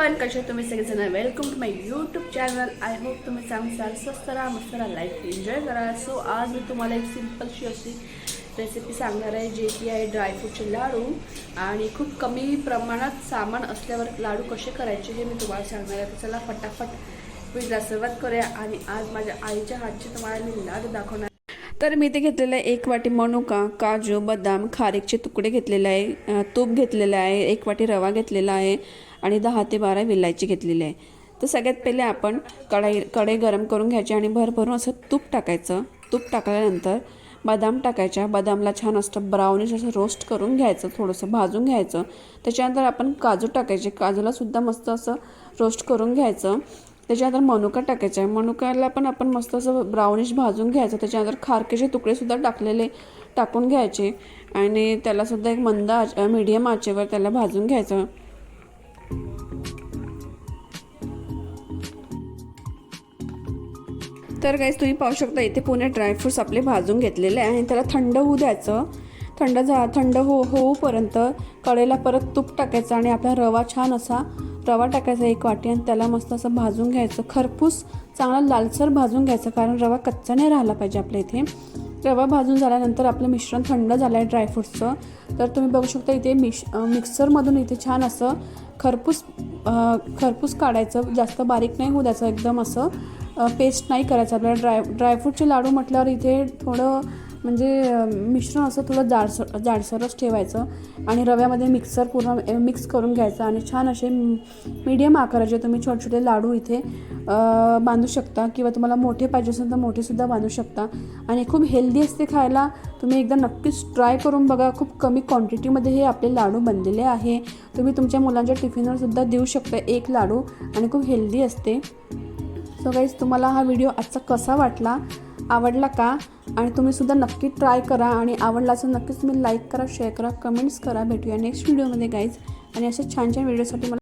कसे तुम्ही सगळेजण? Welcome to my YouTube channel I hope तुम्ही चांगलं स्वस्त राहा मस्त राहा लाईफ एन्जॉय करा. सो आज मी तुम्हाला एक सिम्पलशी अशी रेसिपी सांगणार आहे जे की आहे ड्रायफ्रूटचे लाडू. आणि खूप कमी प्रमाणात सामान असल्यावर लाडू कसे करायचे हे मी तुम्हाला सांगणार आहे. तर चला फटाफट व्हिडिओला सुरुवात करूया. आणि आज माझ्या आईच्या हातचे तुम्हाला मी लाडू दाखवणार. तर मी ते घेतलेलं आहे एक वाटी मनुका काजू बदाम खारीकचे तुकडे घेतलेले आहे तूप घेतलेलं आहे एक वाटी रवा घेतलेला आहे. आणि दहा ते बारा विलायची घेतलेली आहे. तर सगळ्यात पहिले आपण कढाई कढई गरम करून घ्यायची आणि भरभरून असं तूप टाकायचं. तूप टाकल्यानंतर बदाम टाकायच्या. बदामला छान असतं ब्राउनिश असं रोस्ट करून घ्यायचं थोडंसं भाजून घ्यायचं. त्याच्यानंतर आपण काजू टाकायचे. काजूलासुद्धा मस्त असं रोस्ट करून घ्यायचं. त्याच्यानंतर मनुका टाकायचा. आहे मनुकाला पण आपण मस्त असं ब्राउनिश भाजून घ्यायचं. त्याच्यानंतर खारकेचे तुकडेसुद्धा टाकलेले टाकून घ्यायचे. आणि त्यालासुद्धा एक मंद आच मीडियम आचेवर त्याला भाजून घ्यायचं. तर काहीच तुम्ही पाहू शकता इथे पुणे ड्रायफ्रूट्स आपले भाजून घेतलेले आहे. आणि त्याला थंड होऊ द्यायचं. थंड झा थंड हो होऊपर्यंत कडेला परत तूप टाकायचं आणि आपला रवा छान असा रवा टाकायचा एक वाटी आणि त्याला मस्त असं भाजून घ्यायचं. खरपूस चांगला लालसर भाजून घ्यायचं कारण रवा कच्चा नाही राहिला पाहिजे आपल्या इथे. रवा भाजून झाल्यानंतर आपलं मिश्रण थंड झालं आहे ड्रायफ्रूटचं तर तुम्ही बघू शकता इथे मिश मिक्सरमधून इथे छान असं खरपूस खरपूस काढायचं. जास्त बारीक नाही होऊ द्यायचं एकदम असं. पेस्ट नाही करायचं. आपल्याला ड्राय ड्रायफ्रूटचे लाडू म्हटल्यावर इथे थोडं म्हणजे मिश्रण असं थोडं जाडसर जाडसरच ठेवायचं आणि रव्यामध्ये मिक्सर पूर्ण मिक्स करून घ्यायचं आणि छान असे मीडियम आकाराचे तुम्ही छोटे छोटे लाडू इथे बांधू शकता किंवा तुम्हाला मोठे पाहिजे असेल तर मोठेसुद्धा बांधू शकता. आणि खूप हेल्दी असते खायला. तुम्ही एकदा नक्कीच ट्राय करून बघा. खूप कमी क्वांटिटीमध्ये हे आपले लाडू बनलेले आहे. तुम्ही तुमच्या मुलांच्या टिफिनवरसुद्धा देऊ शकता एक लाडू आणि खूप हेल्दी असते. सो गाईज तुम्हाला हा व्हिडिओ आजचा कसा वाटला? आवडला का? आणि तुम्ही सुद्धा नक्की ट्राय करा आणि आवडला असं नक्कीच तुम्ही लाईक करा शेअर करा कमेंट्स करा. भेटूया नेक्स्ट व्हिडिओमध्ये गाईज आणि असे छान छान व्हिडिओसाठी मला